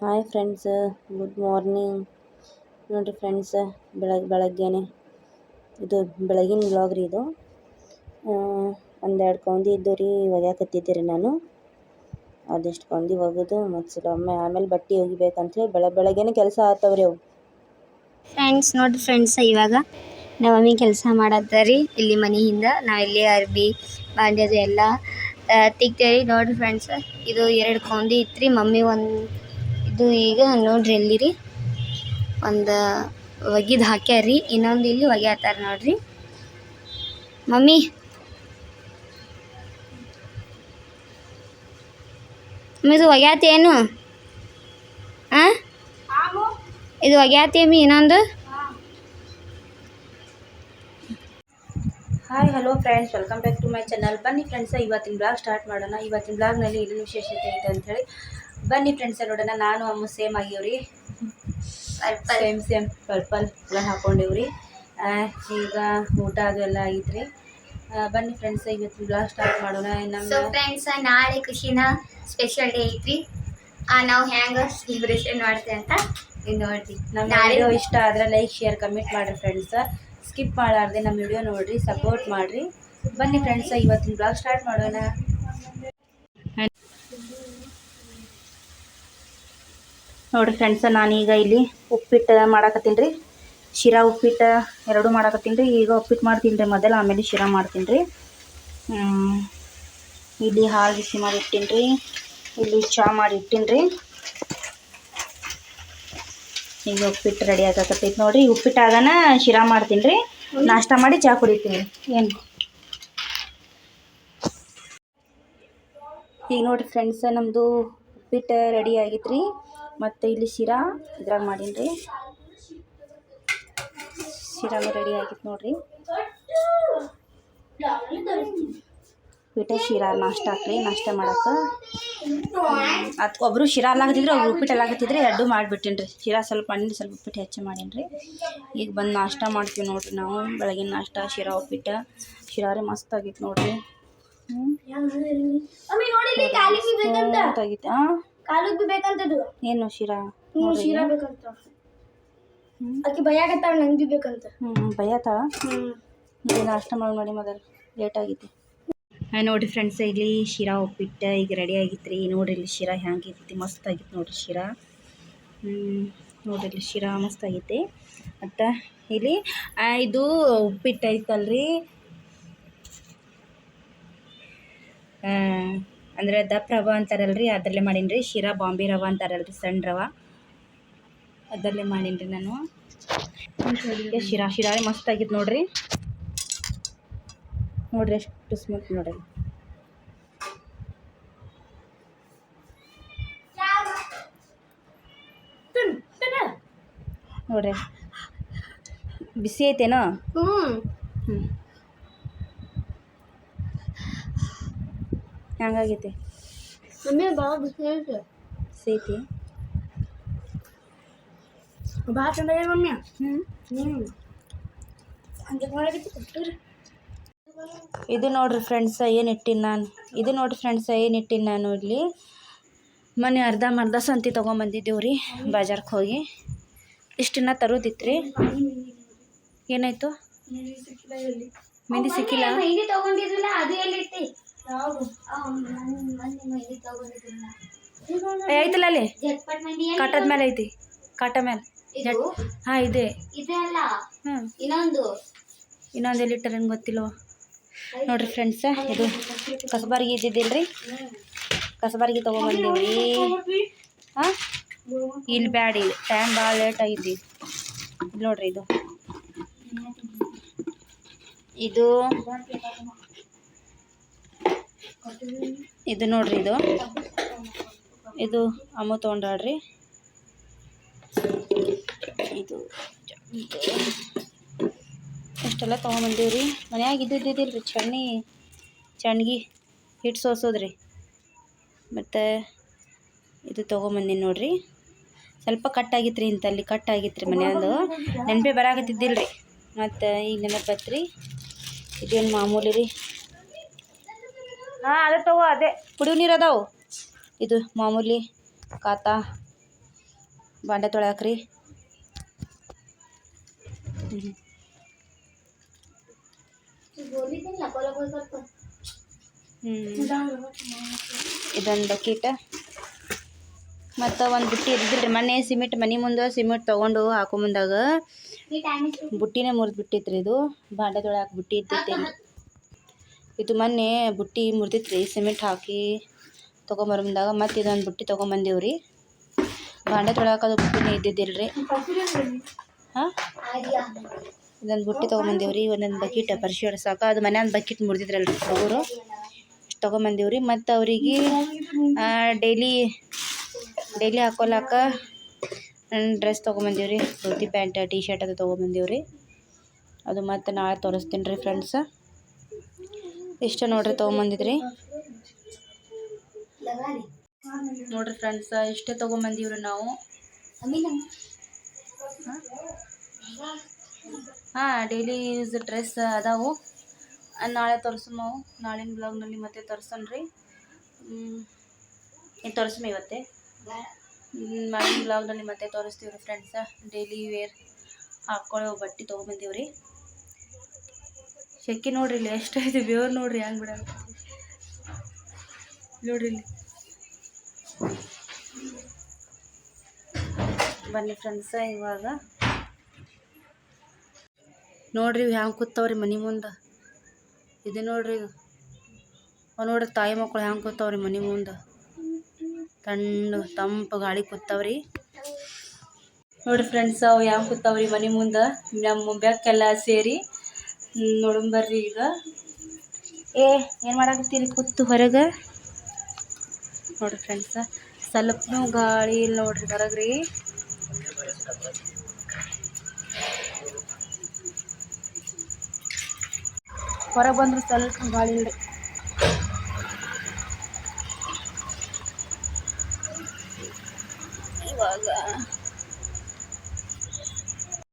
Hi friends good morning ನೋಡಿರಿ friends ಬೆಳಗ್ಗೆ ಬೆಳಗ್ಗೆನೆ. ಇದು ಬೆಳಗಿನ ಬ್ಲಾಗ್ ರೀ ಇದು. ಒಂದೆರಡು ಕೊಂದಿ ಇದ್ದು ರೀ ಒಗ್ಯಾಕತ್ತಿದ್ದೆ ನಾನು. ಅದೆಷ್ಟು ಕೊಂದಿ ಒಗೆದು ಮತ್ತು ಒಮ್ಮೆ ಆಮೇಲೆ ಬಟ್ಟೆ ಒಗಿಬೇಕಂತೇಳಿ ಬೆಳ, ಬೆಳಗ್ಗೆನೆ ಕೆಲಸ ಆತವ್ರಿ ಅವು. ಫ್ರೆಂಡ್ಸ್ ನೋಡಿರಿ ಫ್ರೆಂಡ್ಸ್ ಇವಾಗ ನಮ್ಮ ಮಮ್ಮಿ ಕೆಲಸ ಮಾಡತ್ತಾರೀ. ಇಲ್ಲಿ ಮನೆಯಿಂದ ನಾವಿಲ್ಲಿ ಅರ್ಬಿ, ಬಾಂಡ್ಯದು ಎಲ್ಲ ತೆಗ್ತೇವೆ ರೀ ನೋಡಿರಿ ಫ್ರೆಂಡ್ಸ್ ಇದು ಎರಡು ಕೊಂದಿ ಇತ್ತು ರೀ ಮಮ್ಮಿ ಒಂದು ಇದು ಈಗ ನೋಡ್ರಿ ಎಲ್ಲಿರಿ? ಒಂದು ಒಗಿದು ಹಾಕ್ಯಾರಿ ಇನ್ನೊಂದು ಇಲ್ಲಿ ಒಗ್ಯಾತಾರ ನೋಡ್ರಿ. ಮಮ್ಮಿ. ಇದು ಒಗ್ಯಾತೇನು ಹಾಂ ಇದು ಒಗ್ಯಾತೇಮಿ ಇನ್ನೊಂದು? Hi hello friends welcome back to my channel ಬನ್ನಿ ಫ್ರೆಂಡ್ಸ ಇವತ್ತಿನ ಬ್ಲಾಗ್ ಸ್ಟಾರ್ಟ್ ಮಾಡೋಣ. ಇವತ್ತಿನ ಬ್ಲಾಗ್ನಲ್ಲಿ ಏನು ವಿಶೇಷತೆ ಇದೆ ಅಂಥೇಳಿ ಬನ್ನಿ ಫ್ರೆಂಡ್ಸ್ ನೋಡೋಣ. ನಾನು ಅಮ್ಮ ಸೇಮ್ ಆಗ್ತೀವ್ರಿ ಸೇಮ್ ಸೇಮ್ ಪರ್ಪಲ್ ಎಲ್ಲ ಹಾಕೊಂಡಿವ್ರಿ. ಈಗ ಊಟ ಅದು ಎಲ್ಲ ಆಗಿತ್ರಿ ಬನ್ನಿ ಫ್ರೆಂಡ್ಸ್ ಇವತ್ತು ಬ್ಲಾಗ್ ಸ್ಟಾರ್ಟ್ ಮಾಡೋಣ. ನಮ್ಮ ಫ್ರೆಂಡ್ಸ್ ನಾಳೆ ಖುಷಿನ ಸ್ಪೆಷಲ್ ಡೇ ಐತ್ರಿ. ನಾವು ಹ್ಯಾಂಗ ಸೆಲೆಬ್ರೇಷನ್ ಮಾಡ್ತೇವೆ ಅಂತ ನೀವು ನೋಡ್ರಿ. ನಮ್ಮ ವಿಡಿಯೋ ಇಷ್ಟ ಆದ್ರೆ ಲೈಕ್ ಶೇರ್ ಕಮೆಂಟ್ ಮಾಡಿರಿ ಫ್ರೆಂಡ್ಸ್ ಸ್ಕಿಪ್ ಮಾಡಾರ್ದೆ ನಮ್ಮ ವಿಡಿಯೋ ನೋಡ್ರಿ ಸಪೋರ್ಟ್ ಮಾಡಿರಿ. ಬನ್ನಿ ಫ್ರೆಂಡ್ಸ್ ಇವತ್ತಿನ ಬ್ಲಾಗ್ ಸ್ಟಾರ್ಟ್ ಮಾಡೋಣ. ನೋಡಿರಿ ಫ್ರೆಂಡ್ಸ ನಾನೀಗ ಇಲ್ಲಿ ಉಪ್ಪಿಟ್ಟು ಮಾಡಾಕತ್ತೀನಿ ರೀ. ಶಿರಾ ಉಪ್ಪಿಟ್ಟು ಎರಡು ಮಾಡಾಕತ್ತೀನಿ ರೀ. ಈಗ ಉಪ್ಪಿಟ್ಟು ಮಾಡ್ತೀನಿ ರೀ ಮೊದಲು, ಆಮೇಲೆ ಶಿರಾ ಮಾಡ್ತೀನಿ ರೀ. ಇಲ್ಲಿ ಹಾಲು ಬಿಸಿ ಮಾಡಿ ಇಟ್ಟೀನಿ ರೀ. ಇಲ್ಲಿ ಚಹಾ ಮಾಡಿ ಇಟ್ಟೀನಿ ರೀ. ಈಗ ಉಪ್ಪಿಟ್ಟು ರೆಡಿ ಆಗಕತ್ತೈತಿ ನೋಡಿರಿ. ಉಪ್ಪಿಟ್ಟು ಆಗಾನ ಶಿರಾ ಮಾಡ್ತೀನಿ ರೀ. ನಾಷ್ಟ ಮಾಡಿ ಚಹಾ ಕುಡಿತೀನಿ. ಏನು? ಈಗ ನೋಡಿರಿ ಫ್ರೆಂಡ್ಸ ನಮ್ಮದು ಉಪ್ಪಿಟ್ಟು ರೆಡಿ ಆಗಿತ್ತು ರೀ ಮತ್ತು ಇಲ್ಲಿ ಶಿರಾ ಇದ್ರಾಗ ಮಾಡೀನಿ ರೀ ಶಿರಾನು ರೆಡಿ ಆಗಿತ್ತು ನೋಡ್ರಿ. ಉಪ್ಪಿಟ್ಟೆ ಶಿರಾ ನಾಷ್ಟ ಹಾಕ್ರಿ ನಾಷ್ಟ ಮಾಡಕ್ಕೆ ಅದು ಒಬ್ಬರು ಶಿರಾ ಅಲ್ಲಾಗತ್ತಿದ್ರೆ ಒಬ್ರು ಉಪ್ಪಿಟ್ಟು ಅಲ್ಲಾಗತ್ತಿದ್ರೆ ಎರಡು ಮಾಡಿಬಿಟ್ಟಿನಿ ರೀ ಶಿರಾ ಸ್ವಲ್ಪ ಹಣ್ಣು ಸ್ವಲ್ಪ ಉಪ್ಪಿಟ್ಟು ಹೆಚ್ಚು ಮಾಡೀನಿ ರೀ ಈಗ ಬಂದು ನಾಷ್ಟ ಮಾಡ್ತೀವಿ ನೋಡ್ರಿ ನಾವು ಬೆಳಗಿನ ನಾಷ್ಟ ಶಿರಾ ಉಪ್ಪಿಟ್ಟು. ಶಿರಾ ರೀ ಮಸ್ತ್ ಆಗಿತ್ತು ನೋಡ್ರಿ. ಹ್ಞೂ ಆಗೈತೆ. ಹಾಂ ಕಾಲುಗ್ ಬಿ ಬೇಕಂತದು ಏನು ಶಿರಾ? ಹ್ಞೂ ಶಿರಾ ಬೇಕಂತ. ಭಯ ಆಗತ್ತಾ ನಂಗೆ ಬಿ ಬೇಕಂತ. ಹ್ಞೂ ಭಯತಾಳ ಹ್ಞೂ ಈಗ ನಾಷ್ಟ ಮಾಡಿ ನೋಡಿ ಮೊದಲು. ಲೇಟ್ ಆಗೈತಿ ನೋಡಿ ಫ್ರೆಂಡ್ಸ್ ಇಲ್ಲಿ ಶಿರಾ ಉಪ್ಪಿಟ್ಟು ಈಗ ರೆಡಿ ಆಗಿತ್ತು ರೀ ನೋಡ್ರಿ ಇಲ್ಲಿ ಶಿರಾ ಹೆಂಗೈತಿ ಮಸ್ತ್ ಆಗಿತ್ತು ನೋಡ್ರಿ ಶಿರಾ. ಹ್ಞೂ ನೋಡ್ರಿ ಇಲ್ಲಿ ಶಿರಾ ಮಸ್ತ್ ಆಗೈತಿ. ಮತ್ತು ಇಲ್ಲಿ ಇದು ಉಪ್ಪಿಟ್ಟು ಐತಲ್ರಿ. ಅಂದರೆ ದಪ್ಪ ರವೆ ಅಂತಾರಲ್ರಿ ಅದರಲ್ಲೇ ಮಾಡೀನಿ ರೀ ಶಿರಾ ಬಾಂಬೆ ರವೆ ಅಂತಾರಲ್ರಿ ಸಣ್ಣ ರವೆ. ಅದರಲ್ಲೇ ಮಾಡೀನಿ ರೀ ನಾನು ಶಿರಾ ಶಿರಾ ಮಸ್ತ್ ಆಗಿತ್ತು ನೋಡ್ರಿ. ನೋಡ್ರಿ ಎಷ್ಟು ಸ್ಮೂತ್ ನೋಡ್ರಿ. ನೋಡ್ರಿ. ಬಿಸಿ ಐತೇನೋ? ಹ್ಞೂ ಹ್ಞೂ ಹೆಂಗಾಗೈತಿ. ಮಮ್ಮಿ ಭಾಳ ಬಿಸಿ ಐತೆ ಭಾಳ ಚಂದ ಮಮ್ಮಿ. ಹ್ಞೂ ಹ್ಞೂ ಹಂಗೆ ಮಾಡಕ್ಕೆ ಕೊಟ್ಟರು ಇದು ನೋಡ್ರಿ ಫ್ರೆಂಡ್ಸ ಏನು ಇಟ್ಟಿನಿ ನಾನು. ಇದು ನೋಡ್ರಿ ಫ್ರೆಂಡ್ಸ ಏನು ಇಟ್ಟಿನಿ ನಾನು ಇಲ್ಲಿ. ಮೊನ್ನೆ ಅರ್ಧ ಮರ್ಧ ಸಂತಿ ತೊಗೊಂಬಂದಿದ್ದೇವೆ ರೀ ಬಜಾರ್ಗೆ ಹೋಗಿ. ಇಷ್ಟನ್ನ ತರೋದಿತ್ತು ರೀ ಏನಾಯಿತು? ಮೆಹಂದಿ ಸಿಕ್ಕಿಲ್ಲ ಮೆಹಂದಿ ತಗೊಂಡಿದ್ರಲ್ಲ ಅದು ಎಲ್ಲಿಟ್ಟಿ ಮೊನ್ನೆ ಮೆಹಂದಿ ತಗೊಂಡಿದ್ರಲ್ಲ. ಐತಲ್ಲ ಅಲ್ಲಿ? ಕಾಟದ ಮೇಲೆ ಐತಿ. ಕಾಟ ಮೇಲೆ. ಹಾ ಹಾಂ ಇದೆ. ಇದೆ ಅಲ್ಲ? ಇನ್ನೊಂದು? ಇನ್ನೊಂದು ಎಲ್ಲಿಟ್ಟಾರ ಗೊತ್ತಿಲ್ವ ನೋಡ್ರಿ ಫ್ರೆಂಡ್ಸ್ ಇದು ಕಸಬಾರಿಗೆ ಇದ್ದಿದ್ದಿಲ್ರಿ ರೀ. ಕಸಬಾರಿಗೆ ತೊಗೊಂಬಂದೀವಿ ಹಾಂ? ಇಲ್ಲಿ ಬ್ಯಾಡಿ ಇಲ್ಲಿ. ಟೈಮ್ ಭಾಳ ಲೇಟ್ ಆಗಿದ್ದಿ ಇಲ್ಲಿ ನೋಡ್ರಿ ಇದು. ಇದು ಇದು ನೋಡ್ರಿ ಇದು. ಇದು ಅಮ್ಮ ತೊಗೊಂಡಾಡ್ರಿ ಇದು ಇಷ್ಟೆಲ್ಲ ತೊಗೊಂಬಂದೀವಿ ರೀ ಮನ್ಯಾಗ ಇದ್ದಿದ್ದಿಲ್ಲ ರೀ ಚಟ್ನಿ ಚಣ್ಗಿ ಹಿಟ್ಟು ಸೋಸೋದ್ರಿ. ಮತ್ತು ಇದು ತೊಗೊಂಬಂದೀನಿ ನೋಡ್ರಿ. ಸ್ವಲ್ಪ ಕಟ್ ಆಗಿತ್ತು ರೀ ಇಂತಲ್ಲಿ ಕಟ್ ಆಗಿತ್ತು ರೀ ಮನ್ಯಾಂದು. ನೆನಪೇ ಬರಾಕತ್ತಿದ್ದಿಲ್ಲ ರೀ ಮತ್ತು ಈಗ ನೆನಪು ಬತ್ತು ರೀ ಇದೇನು ಮಾಮೂಲಿ ರೀ? ಹಾಂ ಅದೇ ತಗೋ ಅದೇ. ಕುಡಿಯೋ ನೀರು ಅದಾವು? ಇದು ಮಾಮೂಲಿ ಕಾತ ಬಾಂಡೆ ತೊಳ್ಯಾಕ್ರಿ ಹ್ಞೂ ಹ್ಞೂ ಇದೊಂದು ಬಕೀಟ. ಮತ್ತು ಒಂದು ಬುಟ್ಟಿ ಇದ್ದಿಲ್ರಿ ಮೊನ್ನೆ ಸಿಮೆಂಟ್ ಮನೆ ಮುಂದೆ ಸಿಮೆಂಟ್ ತೊಗೊಂಡು ಹಾಕೋ ಮುಂದಾಗ ಬುಟ್ಟಿನೇ ಮುರಿದು ಬಿಟ್ಟಿತ್ರಿ ಇದು. ಹಾಕಿ ಬುಟ್ಟಿ ಇದ್ದಿತ್ತು ಇದು ಮೊನ್ನೆ ಬುಟ್ಟಿ ಮುರಿದಿತ್ರಿ, ಸಿಮೆಂಟ್ ಹಾಕಿ ತೊಗೊಂಬರ ಮುಂದಾಗ ಮತ್ತು ಇದೊಂದು ಬುಟ್ಟಿ ತೊಗೊಂಬಂದೀವ್ರಿ. ತೊಳ್ಯಾಕ ಅದು ಬುಟ್ಟಿನೇ ಇದ್ದಿದ್ದಿಲ್ರಿ. ಹಾಂ? ಇದೊಂದು ಬುಟ್ಟಿ ತೊಗೊಂಬಂದೀವ್ರಿ, ಒಂದೊಂದು ಬಕೆಟ್ ಪರಿಶಿ ಹೊಡ್ಸಾಕ ಅದು ಮನೆ ಒಂದು ಬಕೆಟ್ ಮುರಿದಿದ್ರಲ್ರಿ ಅವರು. ತೊಗೊಂಬಂದೀವ್ರಿ. ಮತ್ತು ಅವರಿಗೆ ಡೈಲಿ ಡೈಲಿ ಹಾಕೊಲಾಕ ಡ್ರೆಸ್ ತೊಗೊಂಬಂದೀವ್ರಿ ಧೋತಿ ಪ್ಯಾಂಟ್ ಟೀ ಶರ್ಟ್ ಅದು ತೊಗೊಂಬಂದೀವ್ರಿ ಅದು ಮತ್ತು ನಾಳೆ ತೋರಿಸ್ತೀನಿ ರೀ ಫ್ರೆಂಡ್ಸ ಇಷ್ಟ ನೋಡ್ರಿ ತೊಗೊಂಬಂದಿದ್ರಿ. ನೋಡ್ರಿ ಫ್ರೆಂಡ್ಸ ಇಷ್ಟೇ ತೊಗೊಂಬಂದೀವ್ರಿ ನಾವು. ಹಾಂ ಡೈಲಿ ಯೂಸ್ ಡ್ರೆಸ್ ಅದಾವು. ನಾಳೆ ನಾವು. ನಾಳಿನ ಬ್ಲಾಗ್ನಲ್ಲಿ ಮತ್ತೆ ತೋರಿಸೋಣ ರೀ. ಏನು ತೋರಿಸ್ಮ ಇವತ್ತೇ. ನಾಳಿನ ಬ್ಲಾಗ್ನಲ್ಲಿ ಮತ್ತೆ ತೋರಿಸ್ತೀವಿ ರೀ ಫ್ರೆಂಡ್ಸ ಡೈಲಿ ವೇರ್ ಹಾಕ್ಕೊಳ್ಳೋ ಬಟ್ಟೆ ತೊಗೊಂಬಂದೀವಿ ರೀ ಶೆಕೆ ನೋಡ್ರಿ ಇಲ್ಲಿ ಎಷ್ಟಾಯ್ತು ಬೇವ್ರು ನೋಡ್ರಿ ಹೆಂಗೆ ಬಿಡ ನೋಡ್ರಿ ಇಲ್ಲಿ. ಬನ್ನಿ ಫ್ರೆಂಡ್ಸ ಇವಾಗ. ನೋಡ್ರಿ ಇವು ಹ್ಯಾಂಗೆ ಕೂತಾವ್ರಿ ಮನೆ ಮುಂದೆ. ಇದು ನೋಡ್ರಿ ಇದು. ನೋಡ್ರಿ ತಾಯಿ ಮಕ್ಕಳು ಹ್ಯಾಂಗೆ ಕೂತಾವ್ರಿ ಮನೆ ಮುಂದೆ. ತಣ್ಣ ತಂಪು ಗಾಳಿ ಕೂತಾವ್ರಿ. ನೋಡ್ರಿ ಫ್ರೆಂಡ್ಸ್ ಅವು ಯಾವ ಕೂತಾವ್ರಿ ಮನೆ ಮುಂದೆ? ನಮ್ಮ ಬೆಕ್ಕೆಲ್ಲ ಸೇರಿ. ನೋಡಂಬರ್ರಿ ಈಗ. ಏ, ಏನು ಮಾಡಾಕತ್ತೀರಿ? ಕೂತು ಹೊರಗೆ. ನೋಡ್ರಿ ಫ್ರೆಂಡ್ಸ ಸ್ವಲ್ಪನೂ ಗಾಳಿ ಇಲ್ಲ ನೋಡ್ರಿ ಹೊರಗೆ ರೀ ಹೊರಗೆ ಬಂದ್ರೆ ಸ್ವಲ್ಪ ಗಾಳಿ ಇಲ್ಲ